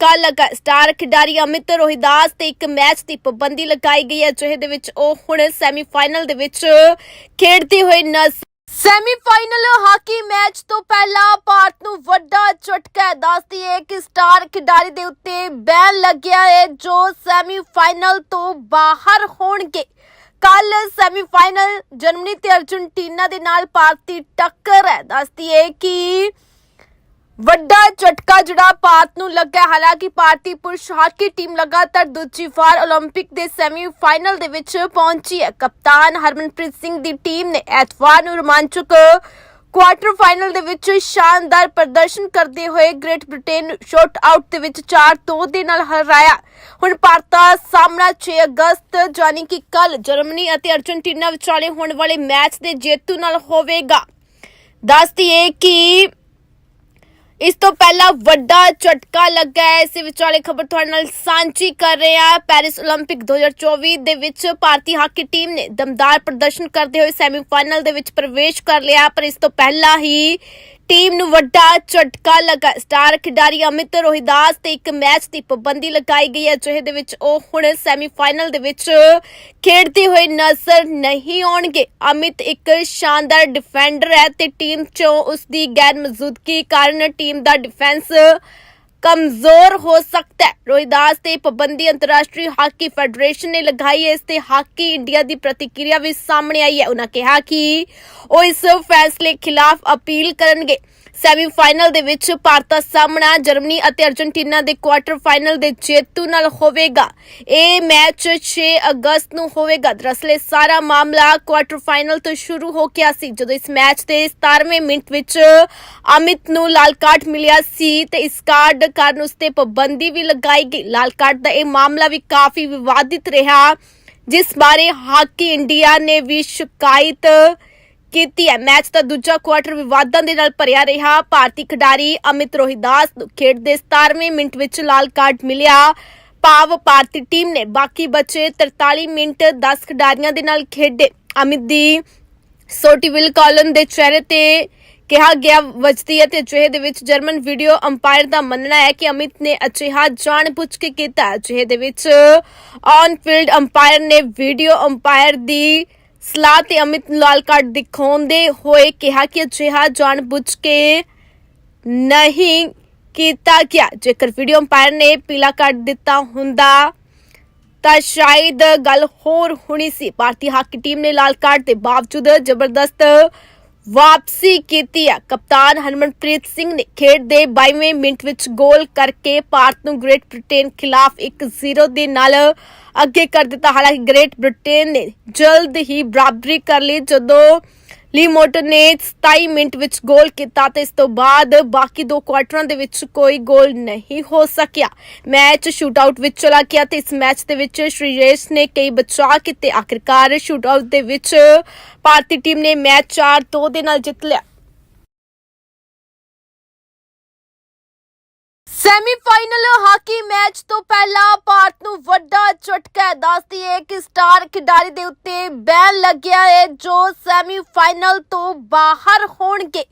ਕੱਲ ਸਟਾਰ ਖਿਡਾਰੀ ਅਮਿਤ ਰੋਹਿਦਾਸ ਤੇ ਇੱਕ ਮੈਚ ਦੀ ਪਾਬੰਦੀ ਲਗਾਈ ਗਈ ਹੈ ਜਿਹੇ ਵਿੱਚ ਉਹ ਹੁਣ ਸੈਮੀਫਾਈਨਲ ਦੇ ਵਿੱਚ ਖੇਡਦੇ ਹੋਏ ਨਜ਼ਰ ਸੈਮੀਫਾਈਨਲ ਹਾਕੀ ਮੈਚ ਤੋਂ ਪਹਿਲਾਂ ਭਾਰਤ ਨੂੰ ਵੱਡਾ ਝਟਕਾ ਦੱਸਦੀ ਹੈ ਕਿ ਸਟਾਰ ਖਿਡਾਰੀ ਦੇ ਉੱਤੇ ਬੈਨ ਲੱਗਿਆ ਹੈ, ਜੋ ਸੈਮੀਫਾਈਨਲ ਤੋਂ ਬਾਹਰ ਹੋਣਗੇ। ਕੱਲ ਸੈਮੀਫਾਈਨਲ ਜਰਮਨੀ ਤੇ ਅਰਜਨਟੀਨਾ ਦੇ ਨਾਲ ਭਾਰਤ ਦੀ ਟੱਕਰ ਹੈ। ਦੱਸਦੀ ਹੈ ਕਿ ਵੱਡਾ ਝਟਕਾ ਜਿਹੜਾ ਭਾਰਤ ਨੂੰ ਲੱਗਾ ਹੈ। ਹਾਲਾਂਕਿ ਭਾਰਤੀ ਪੁਰਸ਼ ਹਾਕੀ ਟੀਮ ਲਗਾਤਾਰ ਦੂਜੀ ਵਾਰ 올림픽 ਦੇ ਸੈਮੀਫਾਈਨਲ ਦੇ ਵਿੱਚ ਪਹੁੰਚੀ ਹੈ ਕਪਤਾਨ ਹਰਮਨਪ੍ਰੀਤ ਸਿੰਘ ਦੀ ਟੀਮ ਨੇ ਐਤਵਾਰ ਨੂੰ ਰੋਮਾਂਚਕ ਕੁਆਟਰ ਫਾਈਨਲ ਦੇ ਵਿੱਚ ਸ਼ਾਨਦਾਰ ਪ੍ਰਦਰਸ਼ਨ ਕਰਦੇ ਹੋਏ ਗ੍ਰੇਟ ਬ੍ਰਿਟੇਨ ਨੂੰ ਸ਼ਾਟ ਆਊਟ ਦੇ ਵਿੱਚ 4-2 ਦੇ ਨਾਲ ਹਰਾਇਆ ਹੁਣ ਭਾਰਤ ਦਾ ਸਾਹਮਣਾ 6 ਅਗਸਤ ਯਾਨੀ ਕਿ ਕੱਲ ਜਰਮਨੀ ਅਤੇ ਅਰਜਨਟੀਨਾ ਵਿਚਾਲੇ ਹੋਣ ਵਾਲੇ ਮੈਚ ਦੇ ਜੇਤੂ ਨਾਲ ਹੋਵੇਗਾ ਦੱਸਦੀ ਹੈ ਕਿ ਇਸ ਤੋਂ ਪਹਿਲਾਂ ਵੱਡਾ ਝਟਕਾ ਲੱਗਾ ਹੈ ਇਸ ਵਿਚਾਲੇ ਖਬਰ ਤੁਹਾਡੇ ਨਾਲ ਸਾਂਝੀ ਕਰ ਰਹੇ ਹਾਂ ਪੈਰਿਸ 올림픽 2024 ਦੇ ਵਿੱਚ ਭਾਰਤੀ ਹਾਕੀ ਟੀਮ ਨੇ ਦਮਦਾਰ ਪ੍ਰਦਰਸ਼ਨ ਕਰਦੇ ਹੋਏ ਸੈਮੀਫਾਈਨਲ ਦੇ ਵਿੱਚ ਪ੍ਰਵੇਸ਼ ਕਰ ਲਿਆ ਪਰ ਇਸ ਤੋਂ ਪਹਿਲਾਂ ਹੀ ਟੀਮ ਨੂੰ ਵੱਡਾ ਝਟਕਾ ਲੱਗਾ। ਸਟਾਰ ਖਿਡਾਰੀ ਅਮਿਤ ਰੋਹਿਦਾਸ ਤੇ ਇੱਕ ਮੈਚ ਦੀ ਪਾਬੰਦੀ ਲਗਾਈ ਗਈ ਹੈ ਜਿਹੇ ਦੇ ਵਿੱਚ ਉਹ ਹੁਣ ਸੈਮੀਫਾਈਨਲ ਦੇ ਵਿੱਚ ਖੇਡਦੇ ਹੋਏ ਨਜ਼ਰ ਨਹੀਂ ਆਉਣਗੇ। ਅਮਿਤ ਇੱਕ ਸ਼ਾਨਦਾਰ ਡਿਫੈਂਡਰ ਹੈ ਤੇ ਟੀਮ 'ਚੋਂ ਉਸ ਦੀ ਗੈਰ ਮੌਜੂਦਗੀ ਕਾਰਨ ਟੀਮ ਦਾ ਡਿਫੈਂਸ ਕਮਜ਼ੋਰ ਹੋ ਸਕਦਾ ਹੈ ਰੋਹਿਦਾਸ ਤੇ ਪਾਬੰਦੀ ਅੰਤਰਰਾਸ਼ਟਰੀ ਹਾਕੀ ਫੈਡਰੇਸ਼ਨ ਨੇ ਲਗਾਈ ਹੈ ਇਸ ਤੇ ਹਾਕੀ ਇੰਡੀਆ ਦੀ ਪ੍ਰਤੀਕਿਰਿਆ ਵੀ ਸਾਹਮਣੇ ਆਈ ਹੈ ਉਹਨਾਂ ਕਿਹਾ ਕਿ ਉਹ ਇਸ ਫੈਸਲੇ ਖਿਲਾਫ ਅਪੀਲ ਕਰਨਗੇ ਸੈਮੀਫਾਈਨਲ ਦੇ ਵਿੱਚ ਭਾਰਤ ਦਾ ਸਾਹਮਣਾ ਜਰਮਨੀ ਅਤੇ ਅਰਜਨਟੀਨਾ ਦੇ ਕੁਆਟਰ ਫਾਈਨਲ ਦੇ ਜੇਤੂ ਨਾਲ ਹੋਵੇਗਾ। ਇਹ ਮੈਚ 6 ਅਗਸਤ ਨੂੰ ਹੋਵੇਗਾ। ਦਰਅਸਲ ਇਹ ਸਾਰਾ ਮਾਮਲਾ ਕੁਆਟਰ ਫਾਈਨਲ ਤੋਂ ਸ਼ੁਰੂ ਹੋ ਗਿਆ ਸੀ, ਜਦੋਂ ਇਸ ਮੈਚ ਦੇ 17ਵੇਂ ਮਿੰਟ ਵਿੱਚ ਅਮਿਤ ਨੂੰ ਲਾਲ ਕਾਰਡ ਮਿਲਿਆ ਸੀ ਤੇ ਇਸ ਕਾਰਡ ਕਾਰਨ ਉਸ ਤੇ ਪਾਬੰਦੀ ਵੀ ਲਗਾਈ ਗਈ। ਲਾਲ ਕਾਰਡ ਦਾ ਇਹ ਮਾਮਲਾ ਵੀ ਕਾਫੀ ਵਿਵਾਦਿਤ ਰਿਹਾ, ਜਿਸ ਬਾਰੇ ਹਾਕੀ ਇੰਡੀਆ ਨੇ ਵੀ ਸ਼ਿਕਾਇਤ ਕੀਤੀ ਹੈ। ਮੈਚ ਦਾ ਦੂਜਾ ਕੁਆਟਰ ਵਿਵਾਦਾਂ ਦੇ ਨਾਲ ਭਰਿਆ ਰਿਹਾ। ਭਾਰਤੀ ਖਿਡਾਰੀ ਅਮਿਤ ਰੋਹਿਦਾਸ ਨੂੰ ਖੇਡ ਦੇ 17ਵੇਂ ਮਿੰਟ ਵਿੱਚ ਲਾਲ ਕਾਰਡ ਮਿਲਿਆ। ਭਾਵ ਭਾਰਤੀ ਟੀਮ ਨੇ ਬਾਕੀ ਬਚੇ 43 ਮਿੰਟ 10 ਖਿਡਾਰੀਆਂ ਦੇ ਨਾਲ ਖੇਡੇ। ਅਮਿਤ ਦੀ ਸੋਟੀਵਿਲ ਕਾਲਨ ਦੇ ਚਿਹਰੇ ਤੇ ਕਿਹਾ ਗਿਆ, ਵਜਦੀ ਹੈ ਤੇ ਜਿਹੇ ਦੇ ਵਿੱਚ ਜਰਮਨ ਵੀਡੀਓ ਅੰਪਾਇਰ ਦਾ ਮੰਨਣਾ ਹੈ ਕਿ ਅਮਿਤ ਨੇ ਅਜਿਹਾ ਜਾਣਬੁੱਝ ਕੇ ਕੀਤਾ ਜਿਹੇ ਦੇ ਵਿੱਚ ਔਨ ਫੀਲਡ ਅੰਪਾਇਰ ਨੇ ਵੀਡੀਓ ਅੰਪਾਇਰ ਦੀ ਸਲਾਹ ਤੇ ਅਮਿਤ ਲਾਲ ਕਾਰਡ ਦਿਖਾਉਂਦੇ ਹੋਏ ਕਿਹਾ ਕਿ ਅਜਿਹਾ ਜਾਣਬੁੱਝ ਕੇ ਨਹੀਂ ਕੀਤਾ ਗਿਆ। ਜੇਕਰ ਵੀਡੀਓ ਅੰਪਾਇਰ ਨੇ ਪੀਲਾ ਕਾਰਡ ਦਿੱਤਾ ਹੁੰਦਾ, ਤਾਂ ਸ਼ਾਇਦ ਗੱਲ ਹੋਰ ਹੋਣੀ ਸੀ। ਭਾਰਤੀ ਹਾਕੀ ਟੀਮ ਨੇ ਲਾਲ ਕਾਰਡ ਦੇ ਬਾਵਜੂਦ ਜ਼ਬਰਦਸਤ ਵਾਪਸੀ ਕੀਤੀ ਹੈ ਕਪਤਾਨ ਹਰਮਨਪ੍ਰੀਤ ਸਿੰਘ ਨੇ ਖੇਡ ਦੇ 22ਵੇਂ ਮਿੰਟ ਵਿੱਚ ਗੋਲ ਕਰਕੇ ਭਾਰਤ ਨੂੰ ਗ੍ਰੇਟ ਬ੍ਰਿਟੇਨ ਖਿਲਾਫ 1-0 ਦੇ ਨਾਲ ਅੱਗੇ ਕਰ ਦਿੱਤਾ। ਹਾਲਾਂਕਿ ਗ੍ਰੇਟ ਬ੍ਰਿਟੇਨ ਨੇ ਜਲਦ ਹੀ ਬਰਾਬਰੀ ਕਰ ਲਈ, ਜਦੋਂ ਲੀ ਮੋਰਟਨ ਨੇ 27 ਮਿੰਟ ਵਿੱਚ ਗੋਲ ਕੀਤਾ ਤੇ ਇਸ ਤੋਂ ਬਾਅਦ ਬਾਕੀ ਦੋ ਕੁਆਟਰਾਂ ਦੇ ਵਿੱਚ ਕੋਈ ਗੋਲ ਨਹੀਂ ਹੋ ਸਕਿਆ। ਮੈਚ ਸ਼ੂਟਆਊਟ ਵਿੱਚ ਚਲਾ ਗਿਆ ਤੇ ਇਸ ਮੈਚ ਦੇ ਵਿੱਚ ਸ਼੍ਰੀਰੇਸ਼ ਨੇ ਕਈ ਬਚਾਅ ਕੀਤੇ। ਆਖਿਰਕਾਰ ਸ਼ੂਟਆਊਟ ਦੇ ਵਿੱਚ ਭਾਰਤੀ ਟੀਮ ਨੇ ਮੈਚ 4-2 ਦੇ ਨਾਲ ਜਿੱਤ ਲਿਆ। ਸੈਮੀਫਾਈਨਲ ਹਾਕੀ ਮੈਚ ਤੋਂ ਪਹਿਲਾਂ ਭਾਰਤ ਨੂੰ ਵੱਡਾ ਝਟਕਾ ਹੈ। ਦੱਸਦੀ ਹੈ ਕਿ ਸਟਾਰ ਖਿਡਾਰੀ ਦੇ ਉੱਤੇ ਬੈਨ ਲੱਗਿਆ ਹੈ, ਜੋ ਸੈਮੀਫਾਈਨਲ ਤੋਂ ਬਾਹਰ ਹੋਣਗੇ।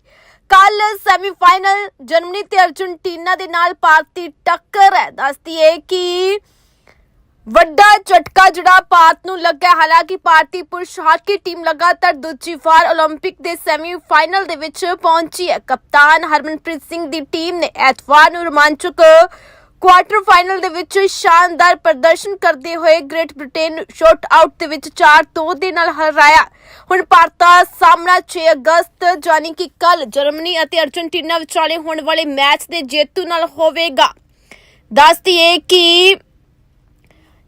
ਕੱਲ ਸੈਮੀਫਾਈਨਲ ਜਰਮਨੀ ਤੇ ਅਰਜਨਟੀਨਾ ਦੇ ਨਾਲ ਭਾਰਤ ਦੀ ਟੱਕਰ ਹੈ। ਦੱਸਦੀ ਹੈ ਕਿ ਵੱਡਾ ਝਟਕਾ ਜਿਹੜਾ ਭਾਰਤ ਨੂੰ ਲੱਗਾ ਹੈ। ਹਾਲਾਂਕਿ ਭਾਰਤੀ ਪੁਰਸ਼ ਹਾਕੀ ਟੀਮ ਲਗਾਤਾਰ ਦੂਜੀ ਵਾਰ 올림픽 ਦੇ ਸੈਮੀਫਾਈਨਲ ਦੇ ਵਿੱਚ ਪਹੁੰਚੀ ਹੈ ਕਪਤਾਨ ਹਰਮਨਪ੍ਰੀਤ ਸਿੰਘ ਦੀ ਟੀਮ ਨੇ ਐਤਵਾਰ ਨੂੰ ਰੋਮਾਂਚਕ ਕੁਆਟਰ ਫਾਈਨਲ ਦੇ ਵਿੱਚ ਸ਼ਾਨਦਾਰ ਪ੍ਰਦਰਸ਼ਨ ਕਰਦੇ ਹੋਏ ਗ੍ਰੇਟ ਬ੍ਰਿਟੇਨ ਨੂੰ ਸ਼ਾਟ ਆਊਟ ਦੇ ਵਿੱਚ 4-2 ਦੇ ਨਾਲ ਹਰਾਇਆ ਹੁਣ ਭਾਰਤ ਦਾ ਸਾਹਮਣਾ 6 ਅਗਸਤ ਯਾਨੀ ਕਿ ਕੱਲ ਜਰਮਨੀ ਅਤੇ ਅਰਜਨਟੀਨਾ ਵਿਚਾਲੇ ਹੋਣ ਵਾਲੇ ਮੈਚ ਦੇ ਜੇਤੂ ਨਾਲ ਹੋਵੇਗਾ ਦੱਸਦੀ ਹੈ ਕਿ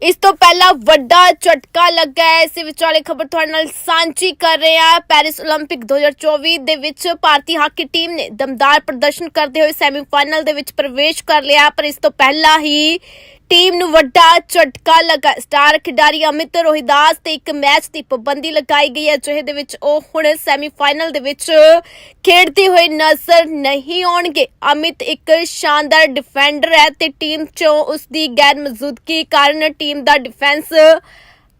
ਇਸ ਤੋਂ ਪਹਿਲਾਂ ਵੱਡਾ ਝਟਕਾ ਲੱਗਾ ਹੈ ਇਸ ਵਿਚਾਲੇ ਖਬਰ ਤੁਹਾਡੇ ਨਾਲ ਸਾਂਝੀ ਕਰ ਰਹੇ ਹਾਂ ਪੈਰਿਸ 올림픽 2024 ਦੇ ਵਿੱਚ ਭਾਰਤੀ ਹਾਕੀ ਟੀਮ ਨੇ ਦਮਦਾਰ ਪ੍ਰਦਰਸ਼ਨ ਕਰਦੇ ਹੋਏ ਸੈਮੀਫਾਈਨਲ ਦੇ ਵਿੱਚ ਪ੍ਰਵੇਸ਼ ਕਰ ਲਿਆ ਪਰ ਇਸ ਤੋਂ ਪਹਿਲਾਂ ਹੀ ਟੀਮ ਨੂੰ ਵੱਡਾ ਝਟਕਾ ਲੱਗਾ। ਸਟਾਰ ਖਿਡਾਰੀ ਅਮਿਤ ਰੋਹਿਦਾਸ ਤੇ ਇੱਕ ਮੈਚ ਦੀ ਪਾਬੰਦੀ ਲਗਾਈ ਗਈ ਹੈ ਜਿਹੇ ਦੇ ਵਿੱਚ ਉਹ ਹੁਣ ਸੈਮੀਫਾਈਨਲ ਦੇ ਵਿੱਚ ਖੇਡਦੇ ਹੋਏ ਨਜ਼ਰ ਨਹੀਂ ਆਉਣਗੇ। ਅਮਿਤ ਇੱਕ ਸ਼ਾਨਦਾਰ ਡਿਫੈਂਡਰ ਹੈ ਤੇ ਟੀਮ 'ਚੋਂ ਉਸ ਦੀ ਗੈਰ ਮੌਜੂਦਗੀ ਕਾਰਨ ਟੀਮ ਦਾ ਡਿਫੈਂਸ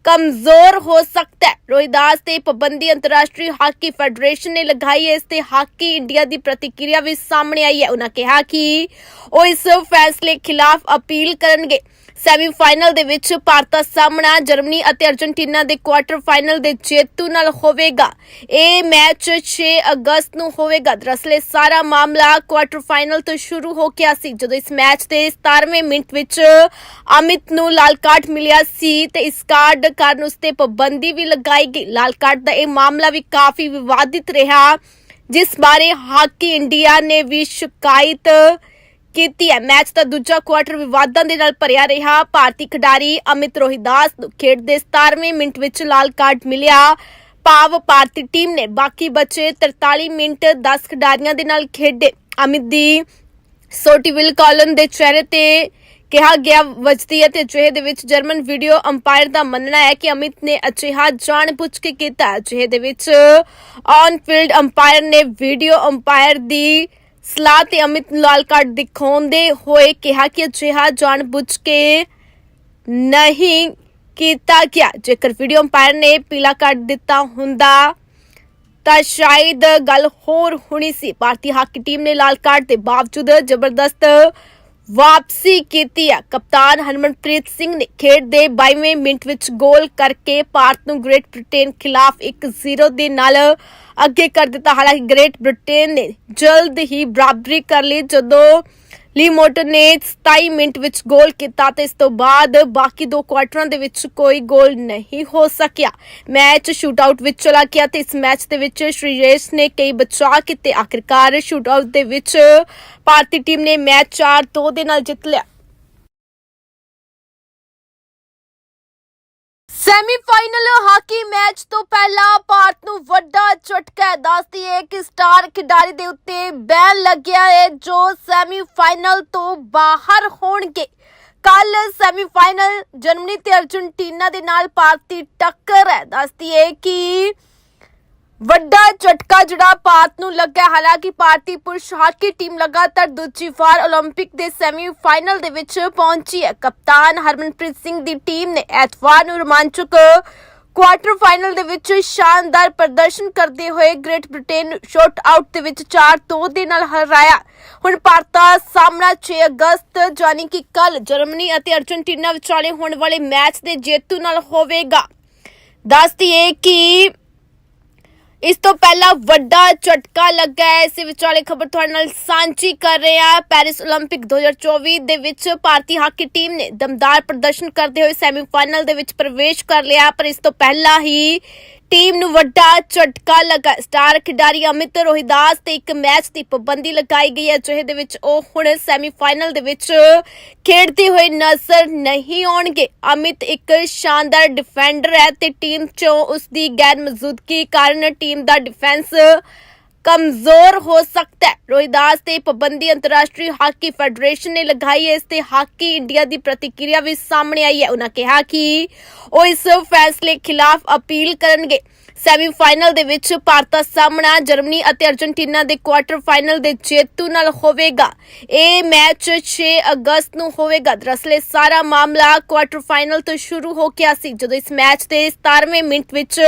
ਕਮਜ਼ੋਰ ਹੋ ਸਕਦਾ ਹੈ। ਰੋਹਿਦਾਸ ਤੇ ਪਾਬੰਦੀ ਅੰਤਰਰਾਸ਼ਟਰੀ ਹਾਕੀ ਫੈਡਰੇਸ਼ਨ ਨੇ ਲਗਾਈ ਹੈ। ਇਸ ਤੇ ਹਾਕੀ ਇੰਡੀਆ ਦੀ ਪ੍ਰਤੀਕਿਰਿਆ ਵੀ ਸਾਹਮਣੇ ਆਈ ਹੈ। ਉਹਨਾਂ ਕਿਹਾ ਕਿ ਉਹ ਇਸ ਫੈਸਲੇ ਖਿਲਾਫ ਅਪੀਲ ਕਰਨਗੇ। ਸੈਮੀਫਾਈਨਲ ਦੇ ਵਿੱਚ ਭਾਰਤ ਦਾ ਸਾਹਮਣਾ ਜਰਮਨੀ ਅਤੇ ਅਰਜਨਟੀਨਾ ਦੇ ਕੁਆਟਰ ਫਾਈਨਲ ਦੇ ਜੇਤੂ ਨਾਲ ਹੋਵੇਗਾ। ਇਹ ਮੈਚ 6 ਅਗਸਤ ਨੂੰ ਹੋਵੇਗਾ। ਦਰਅਸਲ ਇਹ ਸਾਰਾ ਮਾਮਲਾ ਕੁਆਟਰ ਫਾਈਨਲ ਤੋਂ ਸ਼ੁਰੂ ਹੋ ਗਿਆ ਸੀ, ਜਦੋਂ ਇਸ ਮੈਚ ਦੇ 17ਵੇਂ ਮਿੰਟ ਵਿੱਚ ਅਮਿਤ ਨੂੰ ਲਾਲ ਕਾਰਡ ਮਿਲਿਆ ਸੀ ਤੇ ਇਸ ਕਾਰਡ ਕਾਰਨ ਉਸ ਤੇ ਪਾਬੰਦੀ ਵੀ ਲਗਾਈ ਗਈ। ਲਾਲ ਕਾਰਡ ਦਾ ਇਹ ਮਾਮਲਾ ਵੀ ਕਾਫੀ ਵਿਵਾਦਿਤ ਰਿਹਾ, ਜਿਸ ਬਾਰੇ ਹਾਕੀ ਇੰਡੀਆ ਨੇ ਵੀ ਸ਼ਿਕਾਇਤ ਕੀਤੀ ਹੈ। ਮੈਚ ਦਾ ਦੂਜਾ ਕੁਆਟਰ ਵਿਵਾਦਾਂ ਦੇ ਨਾਲ ਭਰਿਆ ਰਿਹਾ। ਭਾਰਤੀ ਖਿਡਾਰੀ ਅਮਿਤ ਰੋਹਿਦਾਸ ਨੂੰ ਖੇਡ ਦੇ 17ਵੇਂ ਮਿੰਟ ਵਿੱਚ ਲਾਲ ਕਾਰਡ ਮਿਲਿਆ। ਭਾਵ ਭਾਰਤੀ ਟੀਮ ਨੇ ਬਾਕੀ ਬਚੇ 43 ਮਿੰਟ 10 ਖਿਡਾਰੀਆਂ ਦੇ ਨਾਲ ਖੇਡੇ। ਅਮਿਤ ਦੀ ਸੋਟੀਵਿਲ ਕਾਲਨ ਦੇ ਚਿਹਰੇ ਤੇ ਕਿਹਾ ਗਿਆ, ਵਜਦੀ ਹੈ ਤੇ ਜਿਹੇ ਦੇ ਵਿੱਚ ਜਰਮਨ ਵੀਡੀਓ ਅੰਪਾਇਰ ਦਾ ਮੰਨਣਾ ਹੈ ਕਿ ਅਮਿਤ ਨੇ ਅਜਿਹਾ ਜਾਣਬੁੱਝ ਕੇ ਕੀਤਾ ਜਿਹੇ ਦੇ ਵਿੱਚ ਔਨ ਫੀਲਡ ਅੰਪਾਇਰ ਨੇ ਵੀਡੀਓ ਅੰਪਾਇਰ ਦੀ ਸਲਾਹ ਤੇ ਅਮਿਤ ਲਾਲ ਕਾਰਡ ਦਿਖਾਉਂਦੇ ਹੋਏ ਕਿਹਾ ਕਿ ਅਜਿਹਾ ਜਾਣਬੁੱਝ ਕੇ ਨਹੀਂ ਕੀਤਾ ਗਿਆ। ਜੇਕਰ ਵੀਡੀਓ ਅੰਪਾਇਰ ਨੇ ਪੀਲਾ ਕਾਰਡ ਦਿੱਤਾ ਹੁੰਦਾ ਤਾਂ ਸ਼ਾਇਦ ਗੱਲ ਹੋਰ ਹੋਣੀ ਸੀ। ਭਾਰਤੀ ਹਾਕੀ ਟੀਮ ਨੇ ਲਾਲ ਕਾਰਡ ਦੇ ਬਾਵਜੂਦ ਜ਼ਬਰਦਸਤ ਵਾਪਸੀ ਕੀਤੀ ਹੈ ਕਪਤਾਨ ਹਰਮਨਪ੍ਰੀਤ ਸਿੰਘ ਨੇ ਖੇਡ ਦੇ 22ਵੇਂ ਮਿੰਟ ਵਿੱਚ ਗੋਲ ਕਰਕੇ ਭਾਰਤ ਨੂੰ ਗ੍ਰੇਟ ਬ੍ਰਿਟੇਨ ਖਿਲਾਫ 1-0 ਦੇ ਨਾਲ ਅੱਗੇ ਕਰ ਦਿੱਤਾ। ਹਾਲਾਂਕਿ ਗ੍ਰੇਟ ਬ੍ਰਿਟੇਨ ਨੇ ਜਲਦ ਹੀ ਬਰਾਬਰੀ ਕਰ ਲਈ। ਜਦੋਂ ਲੀ ਮੋਰਟਨ ਨੇ 27 ਮਿੰਟ ਵਿੱਚ ਗੋਲ ਕੀਤਾ ਤੇ ਇਸ ਤੋਂ ਬਾਅਦ ਬਾਕੀ ਦੋ ਕੁਆਟਰਾਂ ਦੇ ਵਿੱਚ ਕੋਈ ਗੋਲ ਨਹੀਂ ਹੋ ਸਕਿਆ। ਮੈਚ ਸ਼ੂਟਆਊਟ ਵਿੱਚ ਚਲਾ ਗਿਆ ਤੇ ਇਸ ਮੈਚ ਦੇ ਵਿੱਚ ਸ਼੍ਰੀਰੇਸ਼ ਨੇ ਕਈ ਬਚਾਅ ਕੀਤੇ। ਆਖਿਰਕਾਰ ਸ਼ੂਟਆਊਟ ਦੇ ਵਿੱਚ ਭਾਰਤੀ ਟੀਮ ਨੇ ਮੈਚ 4-2 ਦੇ ਨਾਲ ਜਿੱਤ ਲਿਆ। ਸੈਮੀਫਾਈਨਲ ਹਾਕੀ ਮੈਚ ਤੋਂ ਪਹਿਲਾਂ ਭਾਰਤ ਨੂੰ ਵੱਡਾ ਝਟਕਾ ਹੈ। ਦੱਸਦੀ ਹੈ ਕਿ ਸਟਾਰ ਖਿਡਾਰੀ ਦੇ ਉੱਤੇ ਬੈਨ ਲੱਗਿਆ ਹੈ, ਜੋ ਸੈਮੀਫਾਈਨਲ ਤੋਂ ਬਾਹਰ ਹੋਣਗੇ ਕੱਲ ਸੈਮੀਫਾਈਨਲ ਜਰਮਨੀ ਤੇ ਅਰਜਨਟੀਨਾ ਦੇ ਨਾਲ ਭਾਰਤ ਦੀ ਟੱਕਰ ਹੈ ਦੱਸਦੀ ਹੈ ਕਿ ਵੱਡਾ ਝਟਕਾ ਜਿਹੜਾ ਭਾਰਤ ਨੂੰ ਲੱਗਾ ਹੈ। ਹਾਲਾਂਕਿ ਭਾਰਤੀ ਪੁਰਸ਼ ਹਾਕੀ ਟੀਮ ਲਗਾਤਾਰ ਦੂਜੀ ਵਾਰ 올림픽 ਦੇ ਸੈਮੀਫਾਈਨਲ ਦੇ ਵਿੱਚ ਪਹੁੰਚੀ ਹੈ ਕਪਤਾਨ ਹਰਮਨਪ੍ਰੀਤ ਸਿੰਘ ਦੀ ਟੀਮ ਨੇ ਐਤਵਾਰ ਨੂੰ ਰੋਮਾਂਚਕ ਕੁਆਟਰ ਫਾਈਨਲ ਦੇ ਵਿੱਚ ਸ਼ਾਨਦਾਰ ਪ੍ਰਦਰਸ਼ਨ ਕਰਦੇ ਹੋਏ ਗ੍ਰੇਟ ਬ੍ਰਿਟੇਨ ਨੂੰ ਸ਼ਾਟ ਆਊਟ ਦੇ ਵਿੱਚ 4-2 ਦੇ ਨਾਲ ਹਰਾਇਆ ਹੁਣ ਭਾਰਤ ਦਾ ਸਾਹਮਣਾ 6 ਅਗਸਤ ਜਾਨੀ ਕਿ ਕੱਲ ਜਰਮਨੀ ਅਤੇ ਅਰਜਨਟੀਨਾ ਵਿਚਾਲੇ ਹੋਣ ਵਾਲੇ ਮੈਚ ਦੇ ਜੇਤੂ ਨਾਲ ਹੋਵੇਗਾ ਦੱਸਦੀ ਹੈ ਕਿ ਇਸ ਤੋਂ ਪਹਿਲਾਂ ਵੱਡਾ ਝਟਕਾ ਲੱਗਾ ਹੈ ਇਸ ਵਿਚਾਲੇ ਖਬਰ ਤੁਹਾਡੇ ਨਾਲ ਸਾਂਝੀ ਕਰ ਰਹੇ ਹਾਂ ਪੈਰਿਸ 올림픽 2024 ਦੇ ਵਿੱਚ ਭਾਰਤੀ ਹਾਕੀ ਟੀਮ ਨੇ ਦਮਦਾਰ ਪ੍ਰਦਰਸ਼ਨ ਕਰਦੇ ਹੋਏ ਸੈਮੀਫਾਈਨਲ ਦੇ ਵਿੱਚ ਪ੍ਰਵੇਸ਼ ਕਰ ਲਿਆ ਪਰ ਇਸ ਤੋਂ ਪਹਿਲਾਂ ਹੀ ਟੀਮ ਨੂੰ ਵੱਡਾ ਝਟਕਾ ਲੱਗਾ। ਸਟਾਰ ਖਿਡਾਰੀ ਅਮਿਤ ਰੋਹਿਦਾਸ ਤੇ ਇੱਕ ਮੈਚ ਦੀ ਪਾਬੰਦੀ ਲਗਾਈ ਗਈ ਹੈ, ਜਿਹਦੇ ਦੇ ਵਿੱਚ ਉਹ ਹੁਣ ਸੈਮੀਫਾਈਨਲ ਦੇ ਵਿੱਚ ਖੇਡਦੇ ਹੋਏ ਨਜ਼ਰ ਨਹੀਂ ਆਉਣਗੇ। ਅਮਿਤ ਇੱਕ ਸ਼ਾਨਦਾਰ ਡਿਫੈਂਡਰ ਹੈ ਤੇ ਟੀਮ 'ਚੋਂ ਉਸ ਦੀ ਗੈਰ ਮੌਜੂਦਗੀ ਕਾਰਨ ਟੀਮ ਦਾ ਡਿਫੈਂਸ ਕਮਜ਼ੋਰ ਹੋ ਸਕਦਾ ਹੈ। ਰੋਹਿਦਾਸ ਤੇ ਪਾਬੰਦੀ ਅੰਤਰਰਾਸ਼ਟਰੀ ਹਾਕੀ ਫੈਡਰੇਸ਼ਨ ਨੇ ਲਗਾਈ ਹੈ। ਇਸ ਤੇ ਹਾਕੀ ਇੰਡੀਆ ਦੀ ਪ੍ਰਤੀਕਿਰਿਆ ਵੀ ਸਾਹਮਣੇ ਆਈ ਹੈ। ਉਹਨਾਂ ਕਿਹਾ ਕਿ ਉਹ ਇਸ ਫੈਸਲੇ ਖਿਲਾਫ ਅਪੀਲ ਕਰਨਗੇ। ਸੈਮੀਫਾਈਨਲ ਦੇ ਵਿੱਚ ਭਾਰਤ ਦਾ ਸਾਹਮਣਾ ਜਰਮਨੀ ਅਤੇ ਅਰਜਨਟੀਨਾ ਦੇ ਕੁਆਟਰ ਫਾਈਨਲ ਦੇ ਜੇਤੂ ਨਾਲ ਹੋਵੇਗਾ। ਇਹ ਮੈਚ 6 ਅਗਸਤ ਨੂੰ ਹੋਵੇਗਾ। ਦਰਅਸਲ ਇਹ ਸਾਰਾ ਮਾਮਲਾ ਕੁਆਟਰ ਫਾਈਨਲ ਤੋਂ ਸ਼ੁਰੂ ਹੋ ਗਿਆ ਸੀ, ਜਦੋਂ ਇਸ ਮੈਚ ਦੇ 17ਵੇਂ ਮਿੰਟ ਵਿੱਚ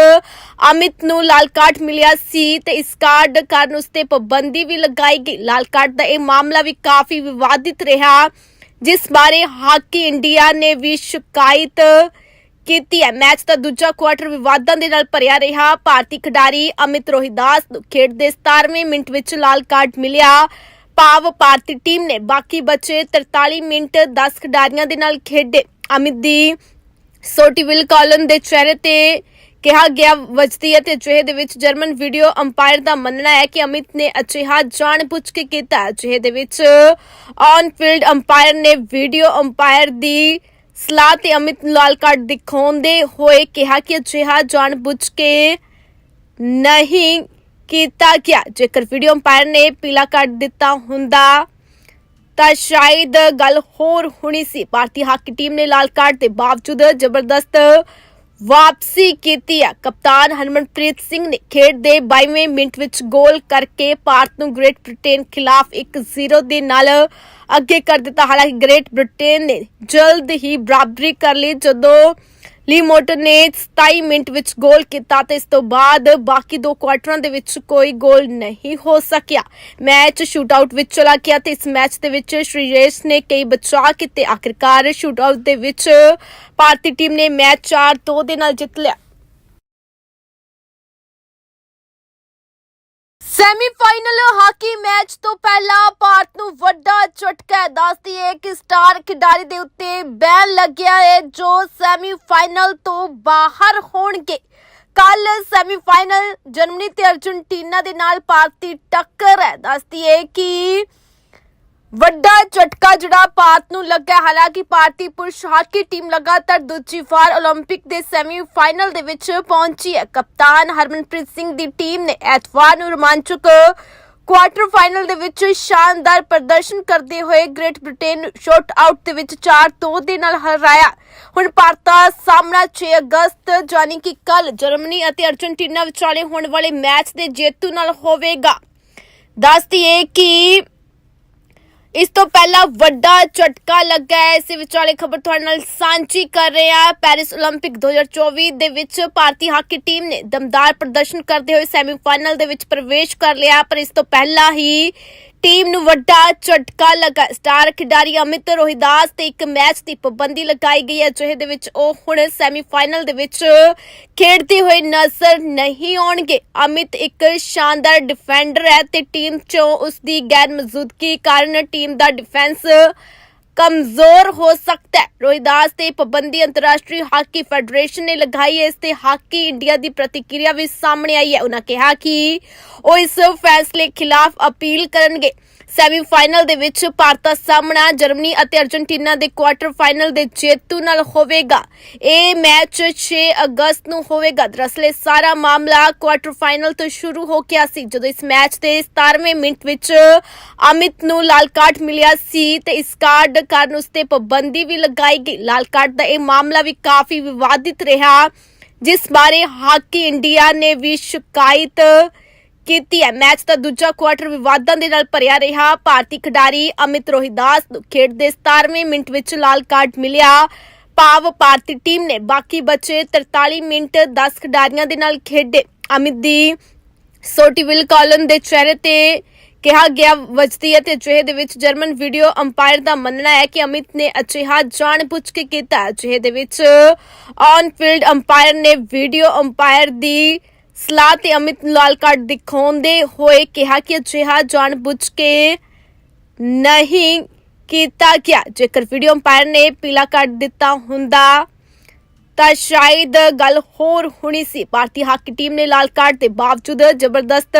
ਅਮਿਤ ਨੂੰ ਲਾਲ ਕਾਰਡ ਮਿਲਿਆ ਸੀ ਤੇ ਇਸ ਕਾਰਡ ਕਾਰਨ ਉਸ ਤੇ ਪਾਬੰਦੀ ਵੀ ਲਗਾਈ ਗਈ। ਲਾਲ ਕਾਰਡ ਦਾ ਇਹ ਮਾਮਲਾ ਵੀ ਕਾਫੀ ਵਿਵਾਦਿਤ ਰਿਹਾ, ਜਿਸ ਬਾਰੇ ਹਾਕੀ ਇੰਡੀਆ ਨੇ ਵੀ ਸ਼ਿਕਾਇਤ ਕੀਤੀ ਹੈ। ਮੈਚ ਦਾ ਦੂਜਾ ਕੁਆਟਰ ਵਿਵਾਦਾਂ ਦੇ ਨਾਲ ਭਰਿਆ ਰਿਹਾ। ਭਾਰਤੀ ਖਿਡਾਰੀ ਅਮਿਤ ਰੋਹਿਦਾਸ ਨੂੰ ਖੇਡ ਦੇ 17ਵੇਂ ਮਿੰਟ ਵਿੱਚ ਲਾਲ ਕਾਰਡ ਮਿਲਿਆ। ਭਾਵ ਭਾਰਤੀ ਟੀਮ ਨੇ ਬਾਕੀ ਬਚੇ 43 ਮਿੰਟ 10 ਖਿਡਾਰੀਆਂ ਦੇ ਨਾਲ ਖੇਡੇ। ਅਮਿਤ ਦੀ ਸੋਟੀਵਿਲ ਕਾਲਨ ਦੇ ਚਿਹਰੇ ਤੇ ਕਿਹਾ ਗਿਆ, ਵਜਦੀ ਹੈ ਤੇ ਅਜਿਹੇ ਦੇ ਵਿੱਚ ਜਰਮਨ ਵੀਡੀਓ ਅੰਪਾਇਰ ਦਾ ਮੰਨਣਾ ਹੈ ਕਿ ਅਮਿਤ ਨੇ ਅਜਿਹਾ ਜਾਣਬੁੱਝ ਕੇ ਕੀਤਾ ਹੈ। ਦੇ ਵਿੱਚ ਔਨ ਫੀਲਡ ਅੰਪਾਇਰ ਨੇ ਵੀਡੀਓ ਅੰਪਾਇਰ ਦੀ ਸਲਾਹ ਤੇ ਅਮਿਤ ਲਾਲ ਕਾਰਡ ਦਿਖਾਉਂਦੇ ਹੋਏ ਕਿਹਾ ਕਿ ਅਜਿਹਾ ਜਾਣਬੁੱਝ ਕੇ ਨਹੀਂ ਕੀਤਾ ਗਿਆ। ਜੇਕਰ ਵੀਡੀਓ ਅੰਪਾਇਰ ਨੇ ਪੀਲਾ ਕਾਰਡ ਦਿੱਤਾ ਹੁੰਦਾ ਤਾਂ ਸ਼ਾਇਦ ਗੱਲ ਹੋਰ ਹੋਣੀ ਸੀ। ਭਾਰਤੀ ਹਾਕੀ ਟੀਮ ਨੇ ਲਾਲ ਕਾਰਡ ਦੇ ਬਾਵਜੂਦ ਜ਼ਬਰਦਸਤ ਵਾਪਸੀ ਕੀਤੀ ਹੈ ਕਪਤਾਨ ਹਰਮਨਪ੍ਰੀਤ ਸਿੰਘ ਨੇ ਖੇਡ ਦੇ 22ਵੇਂ ਮਿੰਟ ਵਿੱਚ ਗੋਲ ਕਰਕੇ ਭਾਰਤ ਨੂੰ ਗ੍ਰੇਟ ਬ੍ਰਿਟੇਨ ਖਿਲਾਫ 1-0 ਦੇ ਨਾਲ ਅੱਗੇ ਕਰ ਦਿੱਤਾ। ਹਾਲਾਂਕਿ ਗ੍ਰੇਟ ਬ੍ਰਿਟੇਨ ਨੇ ਜਲਦ ਹੀ ਬਰਾਬਰੀ ਕਰ ਲਈ, ਜਦੋਂ ਲੀ ਮੋਰਟਨ ਨੇ 27 ਮਿੰਟ ਵਿੱਚ ਗੋਲ ਕੀਤਾ ਤੇ ਇਸ ਤੋਂ ਬਾਅਦ ਬਾਕੀ ਦੋ ਕੁਆਟਰਾਂ ਦੇ ਵਿੱਚ ਕੋਈ ਗੋਲ ਨਹੀਂ ਹੋ ਸਕਿਆ। ਮੈਚ ਸ਼ੂਟਆਊਟ ਵਿੱਚ ਚਲਾ ਗਿਆ ਤੇ ਇਸ ਮੈਚ ਦੇ ਵਿੱਚ ਸ਼੍ਰੀਰੇਸ਼ ਨੇ ਕਈ ਬਚਾਅ ਕੀਤੇ। ਆਖਿਰਕਾਰ ਸ਼ੂਟਆਊਟ ਦੇ ਵਿੱਚ ਭਾਰਤੀ ਟੀਮ ਨੇ ਮੈਚ 4-2 ਦੇ ਨਾਲ ਜਿੱਤ ਲਿਆ। ਸੈਮੀਫਾਈਨਲ ਹਾਕੀ ਮੈਚ ਤੋਂ ਪਹਿਲਾਂ ਭਾਰਤ ਨੂੰ ਵੱਡਾ ਝਟਕਾ ਦੱਸਦੀ ਹੈ ਕਿ ਸਟਾਰ ਖਿਡਾਰੀ ਦੇ ਉੱਤੇ ਬੈਨ ਲੱਗਿਆ ਹੈ, ਜੋ ਸੈਮੀਫਾਈਨਲ ਤੋਂ ਬਾਹਰ ਹੋਣਗੇ। ਕੱਲ ਸੈਮੀਫਾਈਨਲ ਜਰਮਨੀ ਤੇ ਅਰਜਨਟੀਨਾ ਦੇ ਨਾਲ ਭਾਰਤ ਦੀ ਟੱਕਰ ਹੈ। ਦੱਸਦੀ ਹੈ ਕਿ ਵੱਡਾ ਝਟਕਾ ਜਿਹੜਾ ਭਾਰਤ ਨੂੰ ਲੱਗਾ ਹੈ। ਹਾਲਾਂਕਿ ਭਾਰਤੀ ਪੁਰਸ਼ ਹਾਕੀ ਟੀਮ ਲਗਾਤਾਰ ਦੂਜੀ ਵਾਰ 올림픽 ਦੇ ਸੈਮੀਫਾਈਨਲ ਦੇ ਵਿੱਚ ਪਹੁੰਚੀ ਹੈ ਕਪਤਾਨ ਹਰਮਨਪ੍ਰੀਤ ਸਿੰਘ ਦੀ ਟੀਮ ਨੇ ਐਤਵਾਰ ਨੂੰ ਰੋਮਾਂਚਕ ਕੁਆਟਰ ਫਾਈਨਲ ਦੇ ਵਿੱਚ ਸ਼ਾਨਦਾਰ ਪ੍ਰਦਰਸ਼ਨ ਕਰਦੇ ਹੋਏ ਗ੍ਰੇਟ ਬ੍ਰਿਟੇਨ ਨੂੰ ਸ਼ਾਟ ਆਊਟ ਦੇ ਵਿੱਚ 4-2 ਦੇ ਨਾਲ ਹਰਾਇਆ ਹੁਣ ਭਾਰਤ ਦਾ ਸਾਹਮਣਾ 6 ਅਗਸਤ ਜਾਨੀ ਕਿ ਕੱਲ ਜਰਮਨੀ ਅਤੇ ਅਰਜਨਟੀਨਾ ਵਿਚਾਲੇ ਹੋਣ ਵਾਲੇ ਮੈਚ ਦੇ ਜੇਤੂ ਨਾਲ ਹੋਵੇਗਾ ਦੱਸਦੀ ਹੈ ਕਿ ਇਸ ਤੋਂ ਪਹਿਲਾਂ ਵੱਡਾ ਝਟਕਾ ਲੱਗਾ ਹੈ ਇਸ ਵਿਚਾਲੇ ਖਬਰ ਤੁਹਾਡੇ ਨਾਲ ਸਾਂਝੀ ਕਰ ਰਹੇ ਹਾਂ ਪੈਰਿਸ 올림픽 2024 ਦੇ ਵਿੱਚ ਭਾਰਤੀ ਹਾਕੀ ਟੀਮ ਨੇ ਦਮਦਾਰ ਪ੍ਰਦਰਸ਼ਨ ਕਰਦੇ ਹੋਏ ਸੈਮੀਫਾਈਨਲ ਦੇ ਵਿੱਚ ਪ੍ਰਵੇਸ਼ ਕਰ ਲਿਆ ਪਰ ਇਸ ਤੋਂ ਪਹਿਲਾਂ ਹੀ ਟੀਮ ਨੂੰ ਵੱਡਾ ਝਟਕਾ ਲੱਗਾ। ਸਟਾਰ ਖਿਡਾਰੀ ਅਮਿਤ ਰੋਹਿਦਾਸ ਤੇ ਇੱਕ ਮੈਚ ਦੀ ਪਾਬੰਦੀ ਲਗਾਈ ਗਈ ਹੈ, ਜਿਹਦੇ ਦੇ ਵਿੱਚ ਉਹ ਹੁਣ ਸੈਮੀਫਾਈਨਲ ਦੇ ਵਿੱਚ ਖੇਡਦੇ ਹੋਏ ਨਜ਼ਰ ਨਹੀਂ ਆਉਣਗੇ। ਅਮਿਤ ਇੱਕ ਸ਼ਾਨਦਾਰ ਡਿਫੈਂਡਰ ਹੈ ਤੇ ਟੀਮ 'ਚੋਂ ਉਸ ਦੀ ਗੈਰ ਮੌਜੂਦਗੀ ਕਾਰਨ ਟੀਮ ਦਾ ਡਿਫੈਂਸ ਕਮਜ਼ੋਰ ਹੋ ਸਕਦਾ ਹੈ। ਰੋਹਿਦਾਸ ਤੇ ਪਾਬੰਦੀ ਅੰਤਰਰਾਸ਼ਟਰੀ ਹਾਕੀ ਫੈਡਰੇਸ਼ਨ ਨੇ ਲਗਾਈ ਹੈ। ਇਸ ਤੇ ਹਾਕੀ ਇੰਡੀਆ ਦੀ ਪ੍ਰਤੀਕਿਰਿਆ ਵੀ ਸਾਹਮਣੇ ਆਈ ਹੈ। ਉਹਨਾਂ ਕਿਹਾ ਕਿ ਉਹ ਇਸ ਫੈਸਲੇ ਖਿਲਾਫ ਅਪੀਲ ਕਰਨਗੇ। ਸੈਮੀਫਾਈਨਲ ਦੇ ਵਿੱਚ ਭਾਰਤ ਦਾ ਸਾਹਮਣਾ ਜਰਮਨੀ ਅਤੇ ਅਰਜਨਟੀਨਾ ਦੇ ਕੁਆਟਰ ਫਾਈਨਲ ਦੇ ਜੇਤੂ ਨਾਲ ਹੋਵੇਗਾ। ਇਹ ਮੈਚ 6 ਅਗਸਤ ਨੂੰ ਹੋਵੇਗਾ। ਦਰਅਸਲ ਇਹ ਸਾਰਾ ਮਾਮਲਾ ਕੁਆਟਰ ਫਾਈਨਲ ਤੋਂ ਸ਼ੁਰੂ ਹੋ ਗਿਆ ਸੀ, ਜਦੋਂ ਇਸ ਮੈਚ ਦੇ 17ਵੇਂ ਮਿੰਟ ਵਿੱਚ ਅਮਿਤ ਨੂੰ ਲਾਲ ਕਾਰਡ ਮਿਲਿਆ ਸੀ ਤੇ ਇਸ ਕਾਰਡ ਕਾਰਨ ਉਸ ਤੇ ਪਾਬੰਦੀ ਵੀ ਲਗਾਈ ਗਈ। ਲਾਲ ਕਾਰਡ ਦਾ ਇਹ ਮਾਮਲਾ ਵੀ ਕਾਫੀ ਵਿਵਾਦਿਤ ਰਿਹਾ, ਜਿਸ ਬਾਰੇ ਹਾਕੀ ਇੰਡੀਆ ਨੇ ਵੀ ਸ਼ਿਕਾਇਤ ਕੀਤੀ ਹੈ। ਮੈਚ ਦਾ ਦੂਜਾ ਕੁਆਟਰ ਵਿਵਾਦਾਂ ਦੇ ਨਾਲ ਭਰਿਆ ਰਿਹਾ। ਭਾਰਤੀ ਖਿਡਾਰੀ ਅਮਿਤ ਰੋਹਿਦਾਸ ਨੂੰ ਖੇਡ ਦੇ 17ਵੇਂ ਮਿੰਟ ਵਿੱਚ ਲਾਲ ਕਾਰਡ ਮਿਲਿਆ। ਭਾਵ ਭਾਰਤੀ ਟੀਮ ਨੇ ਬਾਕੀ ਬਚੇ 43 ਮਿੰਟ 10 ਖਿਡਾਰੀਆਂ ਦੇ ਨਾਲ ਖੇਡੇ। ਅਮਿਤ ਦੀ ਸੋਟੀਵਿਲ ਕਾਲਨ ਦੇ ਚਿਹਰੇ ਤੇ ਕਿਹਾ ਗਿਆ, ਵਜਦੀ ਹੈ ਤੇ ਜਿਹੇ ਦੇ ਵਿੱਚ ਜਰਮਨ ਵੀਡੀਓ ਅੰਪਾਇਰ ਦਾ ਮੰਨਣਾ ਹੈ ਕਿ ਅਮਿਤ ਨੇ ਅਜਿਹਾ ਜਾਣਬੁੱਝ ਕੇ ਕੀਤਾ ਜਿਹੇ ਦੇ ਵਿੱਚ ਔਨ ਫੀਲਡ ਅੰਪਾਇਰ ਨੇ ਵੀਡੀਓ ਅੰਪਾਇਰ ਦੀ ਸਲਾਹ ਤੇ ਅਮਿਤ ਲਾਲ ਕਾਰਡ ਦਿਖਾਉਂਦੇ ਹੋਏ ਕਿਹਾ ਕਿ ਅਜਿਹਾ ਜਾਣਬੁੱਝ ਕੇ ਨਹੀਂ ਕੀਤਾ ਗਿਆ। ਜੇਕਰ ਵੀਡੀਓ ਅੰਪਾਇਰ ਨੇ ਪੀਲਾ ਕਾਰਡ ਦਿੱਤਾ ਹੁੰਦਾ ਤਾਂ ਸ਼ਾਇਦ ਗੱਲ ਹੋਰ ਹੋਣੀ ਸੀ। ਭਾਰਤੀ ਹਾਕੀ ਟੀਮ ਨੇ ਲਾਲ ਕਾਰਡ ਦੇ ਬਾਵਜੂਦ ਜ਼ਬਰਦਸਤ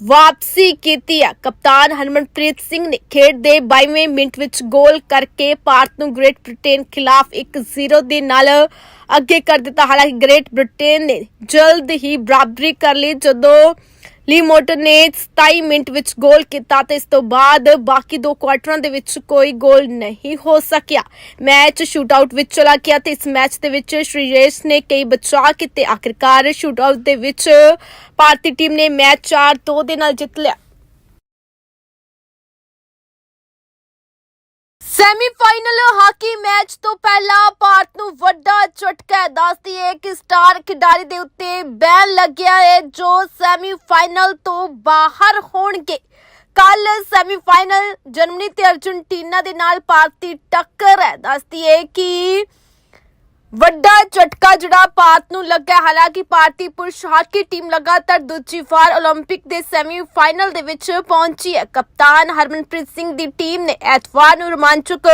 ਵਾਪਸੀ ਕੀਤੀ ਹੈ ਕਪਤਾਨ ਹਰਮਨਪ੍ਰੀਤ ਸਿੰਘ ਨੇ ਖੇਡ ਦੇ 22ਵੇਂ ਮਿੰਟ ਵਿੱਚ ਗੋਲ ਕਰਕੇ ਭਾਰਤ ਨੂੰ ਗ੍ਰੇਟ ਬ੍ਰਿਟੇਨ ਖਿਲਾਫ 1-0 ਦੇ ਨਾਲ ਅੱਗੇ ਕਰ ਦਿੱਤਾ। ਹਾਲਾਂਕਿ ਗ੍ਰੇਟ ਬ੍ਰਿਟੇਨ ਨੇ ਜਲਦ ਹੀ ਬਰਾਬਰੀ ਕਰ ਲਈ। ਜਦੋਂ ਲੀ ਮੋਰਟਨ ਨੇ 27 ਮਿੰਟ ਵਿੱਚ ਗੋਲ ਕੀਤਾ ਤੇ ਇਸ ਤੋਂ ਬਾਅਦ ਬਾਕੀ ਦੋ ਕੁਆਟਰਾਂ ਦੇ ਵਿੱਚ ਕੋਈ ਗੋਲ ਨਹੀਂ ਹੋ ਸਕਿਆ। ਮੈਚ ਸ਼ੂਟਆਊਟ ਵਿੱਚ ਚਲਾ ਗਿਆ ਤੇ ਇਸ ਮੈਚ ਦੇ ਵਿੱਚ ਸ਼੍ਰੀਰੇਸ਼ ਨੇ ਕਈ ਬਚਾਅ ਕੀਤੇ। ਆਖਿਰਕਾਰ ਸ਼ੂਟਆਊਟ ਦੇ ਵਿੱਚ ਭਾਰਤੀ ਟੀਮ ਨੇ ਮੈਚ 4-2 ਦੇ ਨਾਲ ਜਿੱਤ ਲਿਆ। ਸੈਮੀਫਾਈਨਲ ਹਾਕੀ ਮੈਚ ਤੋਂ ਪਹਿਲਾਂ ਭਾਰਤ ਨੂੰ ਵੱਡਾ ਝਟਕਾ ਦੱਸਦੀ ਹੈ ਕਿ ਸਟਾਰ ਖਿਡਾਰੀ ਦੇ ਉੱਤੇ ਬੈਨ ਲੱਗਿਆ ਹੈ, ਜੋ ਸੈਮੀਫਾਈਨਲ ਤੋਂ ਬਾਹਰ ਹੋਣਗੇ। ਕੱਲ ਸੈਮੀਫਾਈਨਲ ਜਰਮਨੀ ਤੇ ਅਰਜਨਟੀਨਾ ਦੇ ਨਾਲ ਭਾਰਤ ਦੀ ਟੱਕਰ ਹੈ। ਦੱਸਦੀ ਹੈ ਕਿ ਵੱਡਾ ਝਟਕਾ ਜਿਹੜਾ ਭਾਰਤ ਨੂੰ ਲੱਗਾ ਹੈ। ਹਾਲਾਂਕਿ ਭਾਰਤੀ ਪੁਰਸ਼ ਹਾਕੀ ਟੀਮ ਲਗਾਤਾਰ ਦੂਜੀ ਵਾਰ 올림픽 ਦੇ ਸੈਮੀਫਾਈਨਲ ਦੇ ਵਿੱਚ ਪਹੁੰਚੀ ਹੈ ਕਪਤਾਨ ਹਰਮਨਪ੍ਰੀਤ ਸਿੰਘ ਦੀ ਟੀਮ ਨੇ ਐਤਵਾਰ ਨੂੰ ਰੋਮਾਂਚਕ